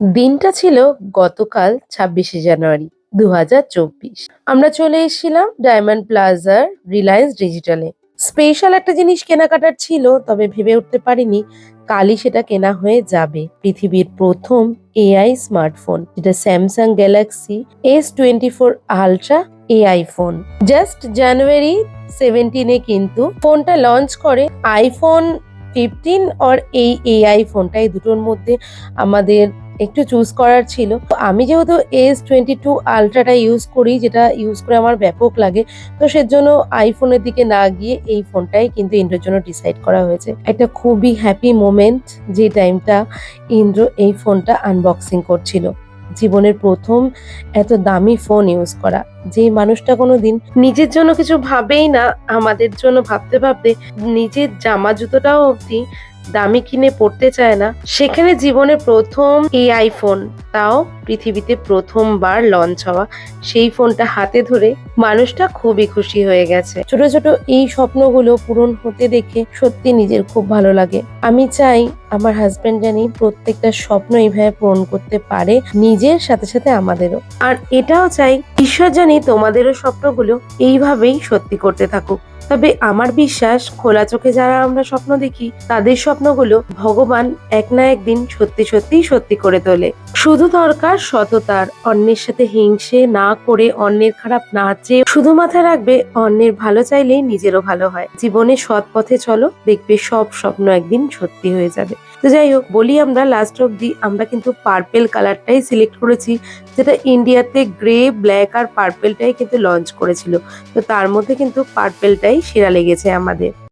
দিনটা ছিল গতকাল ছাব্বিশে জানুয়ারি দু হাজার চব্বিশ। আমরা চলে এসেছিলাম ডায়মন্ড প্লাজার রিলায়েন্স ডিজিটালে। স্পেশাল একটা জিনিস কেনাকাটার ছিল, তবে ভেবে উঠতে পারিনি কালই সেটা কেনা হয়ে যাবে। পৃথিবীর প্রথম এআই স্মার্টফোন, যেটা Samsung Galaxy S twenty four Ultra AI phone. Just January সেভেন্টিনে কিন্তু ফোনটা লঞ্চ করে আইফোন ফিফটিন আর এই এআই ফোনটা এই দুটোর মধ্যে আমাদের একটু চুজ করার ছিল। তো আমি যেহেতু এস টোয়েন্টি টু আলট্রাটা ইউজ করি, যেটা ইউজ করে আমার ব্যাপক লাগে, তো সেজন্য আইফোনের দিকে না গিয়ে এই ফোনটাই কিন্তু ইন্দ্রের জন্য ডিসাইড করা হয়েছে। একটা খুবই হ্যাপি মোমেন্ট যে টাইমটা ইন্দ্র এই ফোনটা আনবক্সিং করছিল। জীবনের প্রথম এত দামি ফোন ইউজ করা। যে মানুষটা কোনোদিন নিজের জন্য কিছু ভাবেই না, আমাদের জন্য ভাবতে ভাবতে নিজের জামা জুতোটাও অবধি দামি কিনে পড়তে চায় না। সেখানে জীবনে প্রথম এই আইফোন তাও পৃথিবীতে প্রথমবার লঞ্চ হওয়া। সেই ফোনটা হাতে ধরে মানুষটা খুবই খুশি হয়ে গেছে। ছোট ছোট এই স্বপ্নগুলো পূরণ হতে দেখে সত্যি নিজের খুব ভালো লাগে। আমি চাই আমার হাজব্যান্ড জানি প্রত্যেকটা স্বপ্ন এইভাবে পূরণ করতে পারে, নিজের সাথে সাথে আমাদেরও। আর এটাও চাই, ঈশ্বর জানি তোমাদেরও স্বপ্নগুলো এইভাবেই সত্যি করতে থাকুক। তবে আমার বিশ্বাস, খোলা চোখে যারা আমরা স্বপ্ন দেখি, তাদের স্বপ্নগুলো ভগবান এক না একদিন সত্যি সত্যি সত্যি করে তোলে। শুধু দরকার সততার, অন্যের সাথে হিংসে না করে অন্যের খারাপ না চেয়ে শুধু মাথায় রাখবে, অন্যের ভালো চাইলেই নিজেরও ভালো হয়। জীবনে সৎ পথে চলো, দেখবে সব স্বপ্ন একদিন সত্যি হয়ে যাবে। তো যাই হোক, বলি আমরা লাস্ট অব্দি আমরা কিন্তু পার্পেল কালারটাই সিলেক্ট করেছি, যেটা ইন্ডিয়াতে গ্রে ব্ল্যাক আর পার্পেলটাই কিন্তু লঞ্চ করেছিল। তো তার মধ্যে কিন্তু পার্পেলটাই সেরা লেগেছে আমাদের।